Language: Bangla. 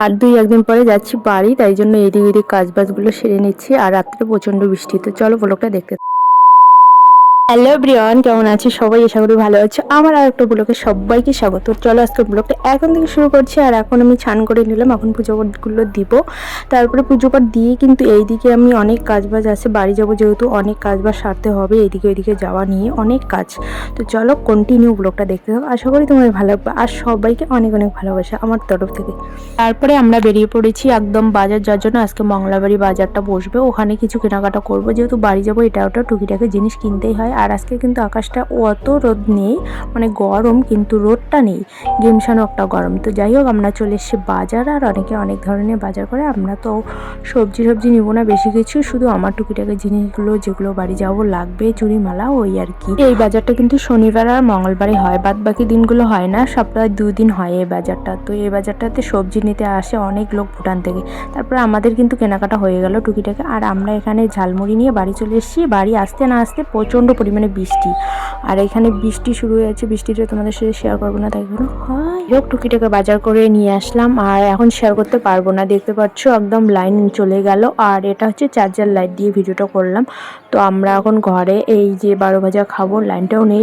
আর দুই একদিন পরে যাচ্ছি বাড়ি, তাই জন্য এদিক এদিক কাজ বাজগুলো সেরে নিচ্ছি, আর রাত্রে প্রচণ্ড বৃষ্টি। তো চলো ব্লগটা দেখতে হ্যালো ব্রিয়ান কেমন আছে সবাই? আশা করি ভালো আছে। আমার আর একটা ব্লগে সবাইকে স্বাগত। চলো আজকে ব্লগটা এখন থেকে শুরু করছি, আর এখন আমি ছান করে নিলাম, এখন পুজো পাঠগুলো দিব। তারপরে পুজো পাঠ দিয়ে কিন্তু এইদিকে আমি অনেক কাজ বাজ আছে, বাড়ি যাব যেহেতু অনেক কাজ বাজ সারতে হবে, এইদিকে ওইদিকে যাওয়া নিয়ে অনেক কাজ। তো চলো কন্টিনিউ ব্লগটা দেখতে হবে আশা করি তোমার ভালো লাগবে, আর সবাইকে অনেক অনেক ভালোবাসা আমার তরফ থেকে। তারপরে আমরা বেরিয়ে পড়েছি একদম বাজার যাওয়ার জন্য আজকে মংলাবাড়ি বাজারটা বসবে। ওখানে কিছু কেনাকাটা করব, যেহেতু বাড়ি যাব এটা ওটা টুকিটাকি জিনিস কিনতেই হয়। আর আজকে কিন্তু আকাশটা অত রোদ নেই মানে গরম কিন্তু রোদটা নেই, গেমসানো একটা গরম। তো যাই হোক, আমরা চলে এসেছি বাজার, আর অনেকে অনেক ধরনের বাজার করে, আমরা তো সবজি সবজি নিব না বেশি কিছু, শুধু আমার টুকিটাকি জিনিসগুলো, যেগুলো বাড়ি যাব, লাগবে চুরি মালা ওই আর কি। এই বাজারটা কিন্তু শনিবার আর মঙ্গলবারে হয় বাদ বাকি দিনগুলো হয় না, সপ্তাহে দুই দিন হয় এই বাজারটা। তো এই বাজারটাতে সবজি নিতে আসে অনেক লোক ভুটান থেকে। তারপর আমাদের কিন্তু কেনাকাটা হয়ে গেল টুকিটাকে, আর আমরা এখানে ঝালমুড়ি নিয়ে বাড়ি চলে এসেছি, বাড়ি আসতে না আসতে প্রচণ্ড পরিমাণে বৃষ্টি। আর এখানে বৃষ্টি শুরু হয়েছে। বৃষ্টিটা তোমাদের সাথে শেয়ার করব না তাই জন্য হয়। হোক টুকিটাকে বাজার করে নিয়ে আসলাম। আর এখন শেয়ার করতে পারব না। দেখতে পাচ্ছ একদম লাইন চলে গেল। আর এটা হচ্ছে চার্জার লাইট দিয়ে ভিডিওটা করলাম। তো আমরা এখন ঘরে এই যে বারো ভাজা খাব লাইনটাও নেই।